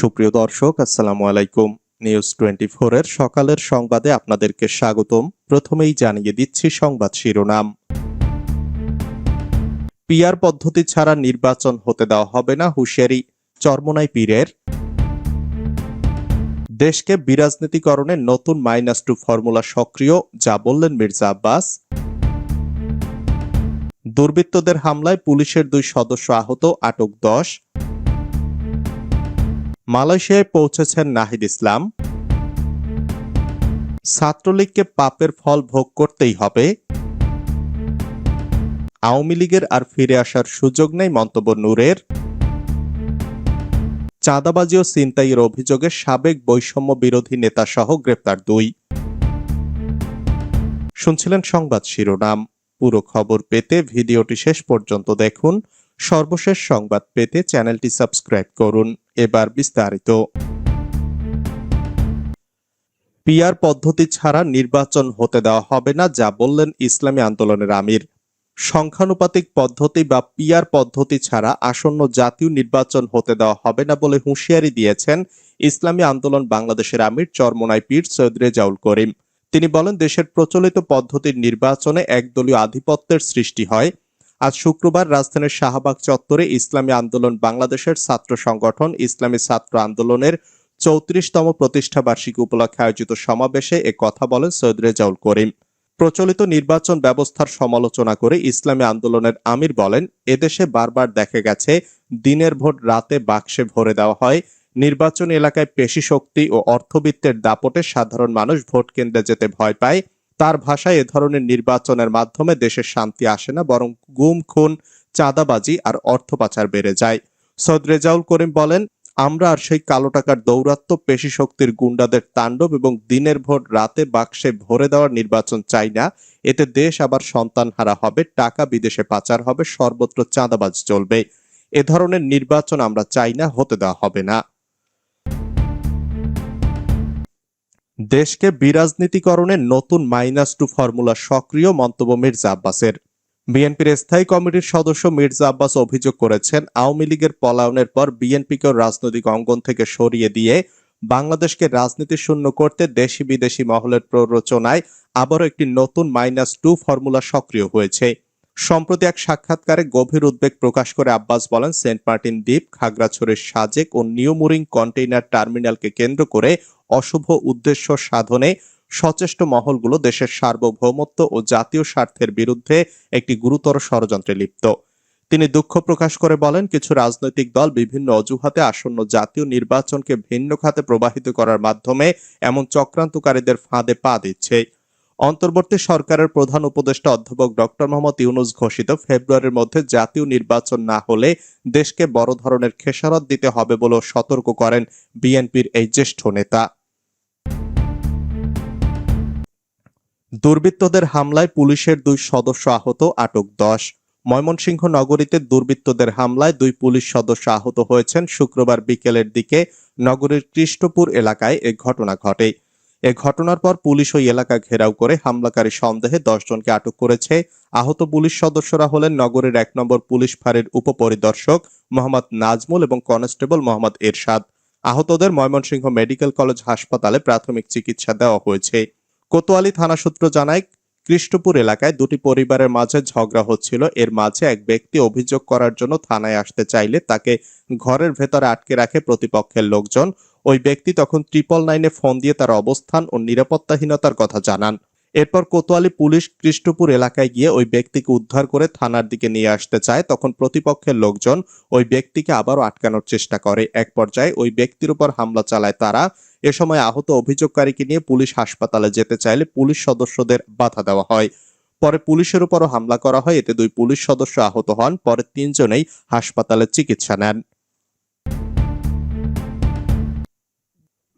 সুপ্রিয় দর্শক, আসসালামু আলাইকুম। নিউজ টোয়েন্টি এর সকালের সংবাদে আপনাদেরকে স্বাগতম। প্রথমেই জানিয়ে দিচ্ছি সংবাদ শিরোনাম। পিয়ার পদ্ধতি ছাড়া নির্বাচন হতে দেওয়া হবে না হুঁশিয়ারি, চরমনাই পীরের। দেশকে বিরাজনীতিকরণে নতুন মাইনাস টু ফর্মুলা সক্রিয়, যা বললেন মির্জা আব্বাস। দুর্বৃত্তদের হামলায় পুলিশের দুই সদস্য আহত, আটক দশ। মালয়েশিয়ায় পৌঁছেছেন নাহিদ ইসলাম। ছাত্রলীগকে পাপের ফল ভোগ করতেই হবে। আওয়ামী লীগের আর ফিরে আসার সুযোগ নেই মন্তব্য নূরের। চাঁদাবাজি ও ছিনতাইয়ের অভিযোগে সাবেক বৈষম্য বিরোধী নেতা সহ গ্রেপ্তার দুই। শুনছিলেন সংবাদ শিরোনাম। পুরো খবর পেতে ভিডিওটি শেষ পর্যন্ত দেখুন। সর্বশেষ সংবাদ পেতে চ্যানেলটি সাবস্ক্রাইব করুন। এবার বিস্তারিত। পিয়ার পদ্ধতি ছাড়া নির্বাচন হতে দেওয়া হবে না, যা বললেন ইসলামী আন্দোলনের আমির। সংখ্যানুপাতিক পদ্ধতি বা পিয়ার পদ্ধতি ছাড়া আসন্ন জাতীয় নির্বাচন হতে দেওয়া হবে না বলে হুঁশিয়ারি দিয়েছেন ইসলামী আন্দোলন বাংলাদেশের আমির চরমনাই পীর সৈয়দ রেজাউল করিম। তিনি বলেন, দেশের প্রচলিত পদ্ধতির নির্বাচনে একদলীয় আধিপত্যের সৃষ্টি হয়। আজ শুক্রবার রাজধানীর শাহবাগ চত্বরে ইসলামী আন্দোলন বাংলাদেশের ছাত্র সংগঠন ইসলামী ছাত্র আন্দোলনের চৌত্রিশতম প্রতিষ্ঠা বার্ষিকী উপলক্ষে আয়োজিত সমাবেশে এ কথা বলেন সৈয়দ রেজাউল করিম। প্রচলিত নির্বাচন ব্যবস্থার সমালোচনা করে ইসলামী আন্দোলনের আমির বলেন, এদেশে বারবার দেখা গেছে, দিনের ভোট রাতে বাক্সে ভরে দেওয়া হয়। নির্বাচন এলাকায় পেশি শক্তি ও অর্থবিত্তের দাপটে সাধারণ মানুষ ভোট কেন্দ্রে যেতে ভয় পায়। তার ভাষায় এ ধরনের নির্বাচনের মাধ্যমে দেশের শান্তি আসে না, বরং গুম, খুন, চাঁদাবাজি আর অর্থ পাচার বেড়ে যায়। সৈয়দ রেজাউল করিম বলেন, আমরা আর সেই কালো টাকার দৌরাত্ম পেশি শক্তির গুন্ডাদের তাণ্ডব এবং দিনের ভোট রাতে বাক্সে ভরে দেওয়ার নির্বাচন চাই না। এতে দেশ আবার সন্তান হারা হবে, টাকা বিদেশে পাচার হবে, সর্বত্র চাঁদাবাজ চলবে। এ ধরনের নির্বাচন আমরা চাই না, হতে দেওয়া হবে না। দেশকে বিরাজনীতিকরণে নতুন মাইনাস টু ফর্মুলা সক্রিয় মন্তব্য মির্জা আব্বাসের। বিএনপির স্থায়ী কমিটির সদস্য মির্জা আব্বাস অভিযোগ করেছেন, আওয়ামী লীগের পলায়নের পর বিএনপিকেও রাজনৈতিক অঙ্গন থেকে সরিয়ে দিয়ে বাংলাদেশকে রাজনীতি শূন্য করতে দেশি বিদেশি মহলের প্ররোচনায় আবারও একটি নতুন মাইনাস টু ফর্মুলা সক্রিয় হয়েছে। সম্প্রতি এক সাক্ষাৎকারে গভীর উদ্বেগ প্রকাশ করে আব্বাস বলেন, সেন্ট মার্টিন দ্বীপ, খাগড়াছড়ির সাজেক ও নিউমুরিং কন্টেইনার টার্মিনালকে কেন্দ্র করে অশুভ উদ্দেশ্য সাধনে সচেষ্ট মহলগুলো দেশের সার্বভৌমত্ব ও জাতীয় স্বার্থের বিরুদ্ধে একটি গুরুতর ষড়যন্ত্রে লিপ্ত। তিনি দুঃখ প্রকাশ করে বলেন, কিছু রাজনৈতিক দল বিভিন্ন অজুহাতে আসন্ন জাতীয় নির্বাচনকে ভিন্ন খাতে প্রবাহিত করার মাধ্যমে এমন চক্রান্তকারীদের ফাঁদে পা দিচ্ছে। অন্তর্বর্তী সরকারের প্রধান উপদেষ্টা অধ্যাপক ডক্টর মোহাম্মদ ইউনুস ঘোষিত ফেব্রুয়ারির মধ্যে জাতীয় নির্বাচন না হলে দেশকে বড় ধরনের খেসারত দিতে হবে বলেও সতর্ক করেন বিএনপির এই জ্যেষ্ঠ নেতা। দুর্বৃত্তদের হামলায় পুলিশের দুই সদস্য আহত, আটক দশ। ময়মনসিংহ নগরীতে দুর্বৃত্তদের হামলায় দুই পুলিশ সদস্য আহত হয়েছেন শুক্রবার বিকেলের দিকে। নগরীর কৃষ্ণপুর এলাকায় এ ঘটনা ঘটে। এ ঘটনার পর পুলিশ ওই এলাকা ঘেরাও করে হামলাকারী সন্দেহে দশ জনকে আটক করেছে। আহত পুলিশ সদস্যরা হলেন নগরের এক নম্বর পুলিশ ফাঁড়ির উপপরিদর্শক মোহাম্মদ নাজমুল এবং কনস্টেবল মোহাম্মদ এরশাদ। আহতদের ময়মনসিংহ মেডিকেল কলেজ হাসপাতালে প্রাথমিক চিকিৎসা দেওয়া হয়েছে। কোতোয়ালি থানা সূত্র জানায়, কৃষ্ণপুর এলাকায় দুটি পরিবারের মাঝে ঝগড়া হচ্ছিল। এর মাঝে এক ব্যক্তি অভিযোগ করার জন্য থানায় আসতে চাইলে তাকে ঘরের ভেতরে আটকে রাখে প্রতিপক্ষের লোকজন। ওই ব্যক্তি তখন ট্রিপল নাইনে ফোন দিয়ে তার অবস্থান ও নিরাপত্তাহীনতার কথা জানান। এরপর কোতোয়ালি পুলিশ কৃষ্ণপুর এলাকায় গিয়ে ওই ব্যক্তিকে উদ্ধার করে থানার দিকে নিয়ে আসতে চায়। তখন প্রতিপক্ষের লোকজন ওই ব্যক্তিকে আবারও আটকানোর চেষ্টা করে। এক পর্যায়ে ওই ব্যক্তির উপর হামলা চালায় তারা। এ সময় আহত অভিযোগকারীকে নিয়ে পুলিশ হাসপাতালে যেতে চাইলে পুলিশ সদস্যদের বাধা দেওয়া হয়। পরে পুলিশের উপরও হামলা করা হয়। এতে দুই পুলিশ সদস্য আহত হন। পরে তিনজনেই হাসপাতালে চিকিৎসা নেন।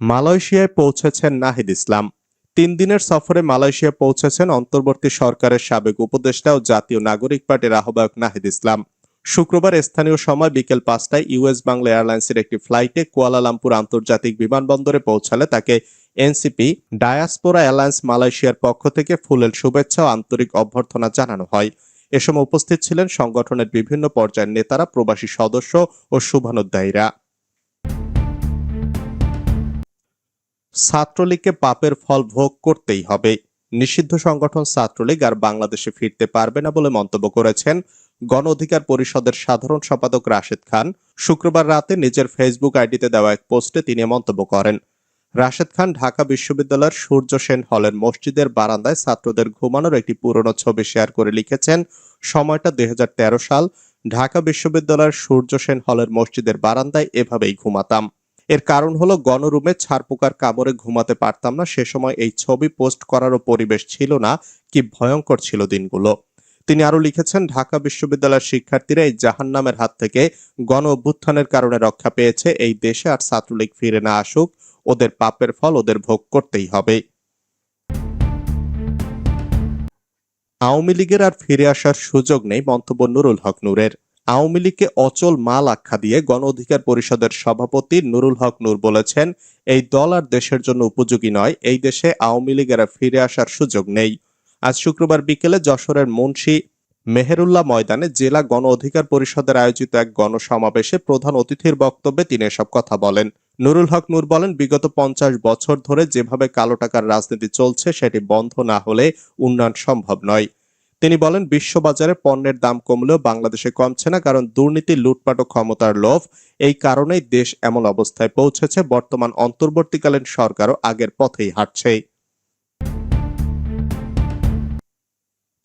মালয়েশিয়ায় পৌঁছেছেন নাহিদ ইসলাম। তিন দিনের সফরে মালয়েশিয়া পৌঁছেছেন অন্তর্বর্তী সরকারের সাবেক উপদেষ্টা ও জাতীয় নাগরিক পার্টির আহ্বায়ক নাহিদ ইসলাম। শুক্রবার স্থানীয় সময় বিকেল পাঁচটায় ইউএস বাংলা এয়ারলাইন্সের একটি ফ্লাইটে কুয়ালালামপুর আন্তর্জাতিক বিমানবন্দরে পৌঁছালে তাকে এনসিপি, ডায়াসপোরা এয়ারলাইন্স মালয়েশিয়ার পক্ষ থেকে ফুলের শুভেচ্ছা ও আন্তরিক অভ্যর্থনা জানানো হয়। এ সময় উপস্থিত ছিলেন সংগঠনের বিভিন্ন পর্যায়ের নেতারা, প্রবাসী সদস্য ও শুভানুধ্যায়ীরা। ছাত্রলীগকে পাপের ফল ভোগ করতেই হবে। নিষিদ্ধ সংগঠন ছাত্রলীগ আর বাংলাদেশে ফিরতে পারবে না বলে মন্তব্য করেছেন গণ অধিকার পরিষদের সাধারণ সম্পাদক রাশেদ খান। শুক্রবার রাতে নিজের ফেসবুক আইডিতে দেওয়া এক পোস্টে তিনি মন্তব্য করেন। রাশেদ খান ঢাকা বিশ্ববিদ্যালয়ের সূর্য সেন হলের মসজিদের বারান্দায় ছাত্রদের ঘুমানোর একটি পুরনো ছবি শেয়ার করে লিখেছেন, সময়টা দুই হাজার তেরো সাল। ঢাকা বিশ্ববিদ্যালয়ের সূর্য সেন হলের মসজিদের বারান্দায় এভাবেই ঘুমাতাম। এর কারণ হলো গণরুমে ছারপোকার কামড়ে ঘুমাতে পারতাম না, সে সময় এই ছবি পোস্ট করারও পরিবেশ ছিল না, কি ভয়ঙ্কর ছিল দিনগুলো। তিনি আরও লিখেছেন, ঢাকা বিশ্ববিদ্যালয়ের শিক্ষার্থীরা এই জাহান্নামের হাত থেকে গণ অভ্যুত্থানের কারণে রক্ষা পেয়েছে, এই দেশে আর ছাত্রলীগ ফিরে না আসুক, ওদের পাপের ফল ওদের ভোগ করতেই হবে। আওয়ামী লীগের আর ফিরে আসার সুযোগ নেই মন্তব্য নুরুল হক নূরের। আওয়ামী লীগকে অচল মাল আখ্যা দিয়ে গণ অধিকার পরিষদের সভাপতি নুরুল হক নূর বলেছেন, এই দল আর দেশের জন্য উপযোগী নয়। এই দেশে আওয়ামী লীগের ফিরে আসার সুযোগ নেই। আজ শুক্রবার বিকেলে যশোরের মুন্সি মেহেরুল্লাহ ময়দানে জেলা গণ অধিকার পরিষদের আয়োজিত এক গণসমাবেশে প্রধান অতিথির বক্তব্যে তিনি এসব কথা বলেন। নুরুল হক নূর বলেন, বিগত পঞ্চাশ বছর ধরে যেভাবে কালো টাকার রাজনীতি চলছে, সেটি বন্ধ না হলে উন্নয়ন সম্ভব নয়। তিনি বলেন, বিশ্ববাজারে পণ্যের দাম কমলেও বাংলাদেশে কমছে না, কারণ দুর্নীতি, লুটপাট ও ক্ষমতার লোভ এই কারণেই দেশ এমন অবস্থায় পৌঁছেছে, বর্তমান অন্তর্বর্তীকালীন সরকারও আগের পথেই হাঁটছে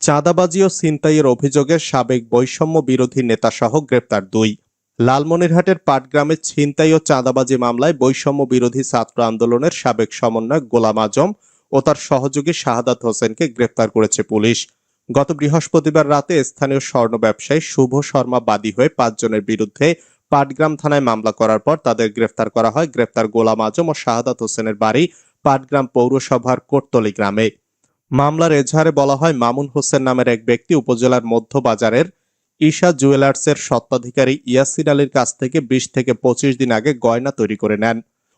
চাঁদাবাজি ও ছিনতাইয়ের অভিযোগে সাবেক বৈষম্য বিরোধী নেতাসহ গ্রেপ্তার দুই। লালমনিরহাটের পাটগ্রামে ছিনতাই ও চাঁদাবাজি মামলায় বৈষম্য বিরোধী ছাত্র আন্দোলনের সাবেক সমন্বয়ক গোলাম আজম ও তার সহযোগী শাহাদাত হোসেনকে গ্রেপ্তার করেছে পুলিশ। গত বৃহস্পতিবার রাতে স্থানীয় স্বর্ণ ব্যবসায়ী শুভ শর্মা বাদী হয়ে পাঁচজনের বিরুদ্ধে পাটগ্রাম থানায় মামলা করার পর তাদের গ্রেফতার করা হয়। গ্রেফতার গোলাম আজম ও শাহাদাত হোসেনের বাড়ি পাটগ্রাম পৌরসভার কোটতলি গ্রামে। মামলার এজাহারে বলা হয়, মামুন হোসেন নামের এক ব্যক্তি উপজেলার মধ্যবাজারের ঈশা জুয়েলার্সের স্বত্বাধিকারী ইয়াসিন আলীর কাছ থেকে বিশ থেকে পঁচিশ দিন আগে গয়না তৈরি করে নেন।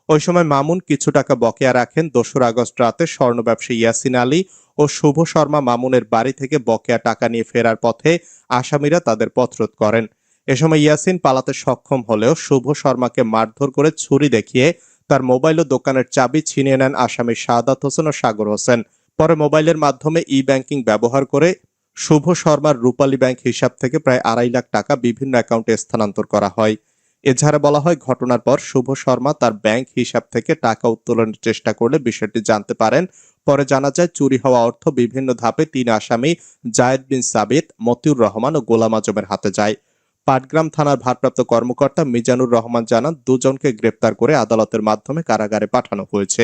ওই সময় মামুন কিছু টাকা বকেয়া রাখেন। দোসরা আগস্ট রাতে স্বর্ণ ব্যবসায়ী ইয়াসিন আলী ও শুভ শর্মা মামুনের বাড়ি থেকে বকেয়া টাকা নিয়ে ফেরার পথে আসামিরা তাদের পথরোধ করেন। এ সময় ইয়াসিন পালাতে সক্ষম হলেও শুভ শর্মাকে মারধর করে ছুরি দেখিয়ে তার মোবাইল ও দোকানের চাবি ছিনিয়ে নেন আসামি শাহাদাত হোসেন ও সাগর হোসেন। পরে মোবাইলের মাধ্যমে ই ব্যাংকিং ব্যবহার করে শুভ শর্মার রূপালী ব্যাংক হিসাব থেকে প্রায় আড়াই লাখ টাকা বিভিন্ন অ্যাকাউন্টে স্থানান্তর করা হয়। এছাড়া বলা হয়, ঘটনার পর শুভ শর্মা তার ব্যাংক হিসাব থেকে টাকা উত্তোলনের চেষ্টা করলে বিষয়টি জানতে পারেন। পরে জানা যায়, চুরি হওয়া অর্থ বিভিন্ন ধাপে তিন আসামি জায়েদ বিন সাবিত, মতিউর রহমান ও গোলাম আজমের হাতে যায়। পাটগ্রাম থানার ভারপ্রাপ্ত কর্মকর্তা মিজানুর রহমান জানান, দুজনকে গ্রেপ্তার করে আদালতের মাধ্যমে কারাগারে পাঠানো হয়েছে।